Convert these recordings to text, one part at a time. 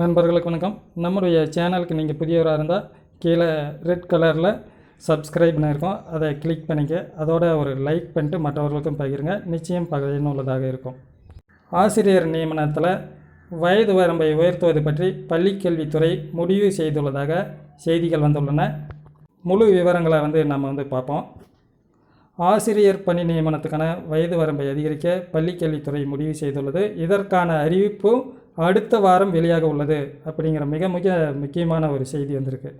நண்பர்களுக்கு வணக்கம். நம்முடைய சேனலுக்கு நீங்கள் புதியவராக இருந்தால் கீழே ரெட் கலரில் சப்ஸ்கிரைப்னு இருக்கும். அதை கிளிக் பண்ணிக்க. அதோட ஒரு லைக் பண்ணிட்டு மற்றவர்களுக்கும் பகிருங்க. நிச்சயம் பயனுள்ளதாக இருக்கும். ஆசிரியர் நியமனத்தில் வயது வரம்பை உயர்த்துவது பற்றி பள்ளிக்கல்வித்துறை முடிவு செய்துள்ளதாக செய்திகள் வந்துள்ளன. முழு விவரங்களை வந்து நம்ம வந்து பார்ப்போம். ஆசிரியர் பணி நியமனத்துக்கான வயது வரம்பை அதிகரிக்க பள்ளிக்கல்வித்துறை முடிவு செய்துள்ளது. இதற்கான அறிவிப்பும் அடுத்த வாரம் வெளியாக உள்ளது அப்படிங்கிற மிக மிக முக்கியமான ஒரு செய்தி வந்திருக்கு.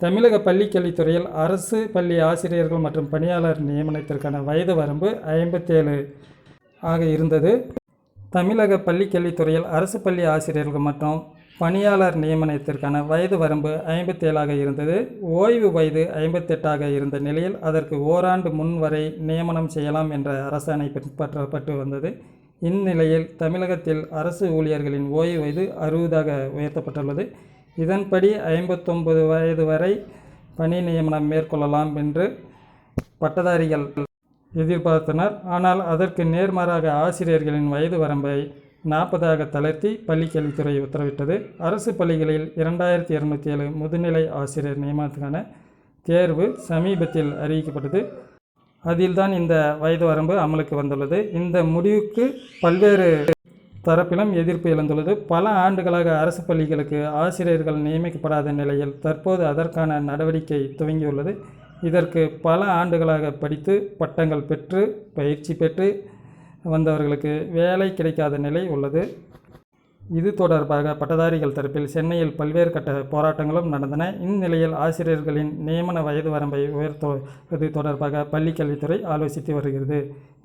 தமிழக பள்ளிக்கல்வித்துறையில் அரசு பள்ளி ஆசிரியர்கள் மற்றும் பணியாளர் நியமனத்திற்கான வயது வரம்பு ஐம்பத்தேழு ஆக இருந்தது. தமிழக பள்ளிக்கல்வித்துறையில் அரசு பள்ளி ஆசிரியர்கள் மற்றும் பணியாளர் நியமனத்திற்கான வயது வரம்பு ஐம்பத்தேழாக இருந்தது. ஓய்வு வயது ஐம்பத்தெட்டாக இருந்த நிலையில் அதற்கு ஓராண்டு முன் வரை நியமனம் செய்யலாம் என்ற அரசாணை பின்பற்றப்பட்டு வந்தது. இந்நிலையில் தமிழகத்தில் அரசு ஊழியர்களின் ஓய்வு வயது அறுபதாக உயர்த்தப்பட்டுள்ளது. இதன்படி ஐம்பத்தொன்பது வயது வரை பணி நியமனம் மேற்கொள்ளலாம் என்று பட்டதாரிகள் எதிர்பார்த்தனர். ஆனால் அதற்கு நேர்மாறாக ஆசிரியர்களின் வயது வரம்பை நாற்பதாக தளர்த்தி பள்ளிக்கல்வித்துறை உத்தரவிட்டது. அரசு பள்ளிகளில் இரண்டாயிரத்தி இரநூத்தி ஏழு முதுநிலை ஆசிரியர் நியமனத்துக்கான தேர்வு சமீபத்தில் அறிவிக்கப்பட்டது. அதில்தான் இந்த வயது வரம்பு அமலுக்கு வந்துள்ளது. இந்த முடிவுக்கு பல்வேறு தரப்பிலும் எதிர்ப்பு எழுந்துள்ளது. பல ஆண்டுகளாக அரசு பள்ளிகளுக்கு ஆசிரியர்கள் நியமிக்கப்படாத நிலையில் தற்போது அதற்கான நடவடிக்கை துவங்கியுள்ளது. இதற்கு பல ஆண்டுகளாக படித்து பட்டங்கள் பெற்று பயிற்சி பெற்று வந்தவர்களுக்கு வேலை கிடைக்காத நிலை உள்ளது. இது தொடர்பாக பட்டதாரிகள் தரப்பில் சென்னையில் பல்வேறு கட்ட போராட்டங்களும் நடந்தன. இந்நிலையில் ஆசிரியர்களின் நியமன வயது வரம்பை உயர்த்துவது தொடர்பாக பள்ளிக்கல்வித்துறை ஆலோசித்து வருகிறது.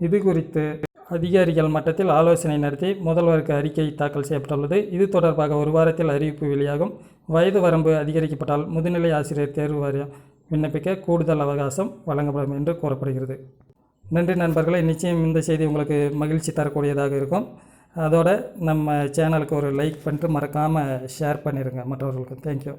இது குறித்து அதிகாரிகள் மட்டத்தில் ஆலோசனை நடத்தி முதல்வருக்கு அறிக்கை தாக்கல் செய்யப்பட்டுள்ளது. இது தொடர்பாக ஒரு வாரத்தில் அறிவிப்பு வெளியாகும். வயது வரம்பு அதிகரிக்கப்பட்டால் முதுநிலை ஆசிரியர் தேர்வு வாரியம் விண்ணப்பிக்க கூடுதல் அவகாசம் வழங்கப்படும் என்று கூறப்படுகிறது. நன்றி நண்பர்களே நிச்சயம் இந்த செய்தி உங்களுக்கு மகிழ்ச்சி தரக்கூடியதாக இருக்கும். அதோட நம்ம சேனலுக்கு ஒரு லைக் பண்ணிட்டு மறக்காமல் ஷேர் பண்ணிடுங்க மற்றவர்களுக்கு தேங்க்யூ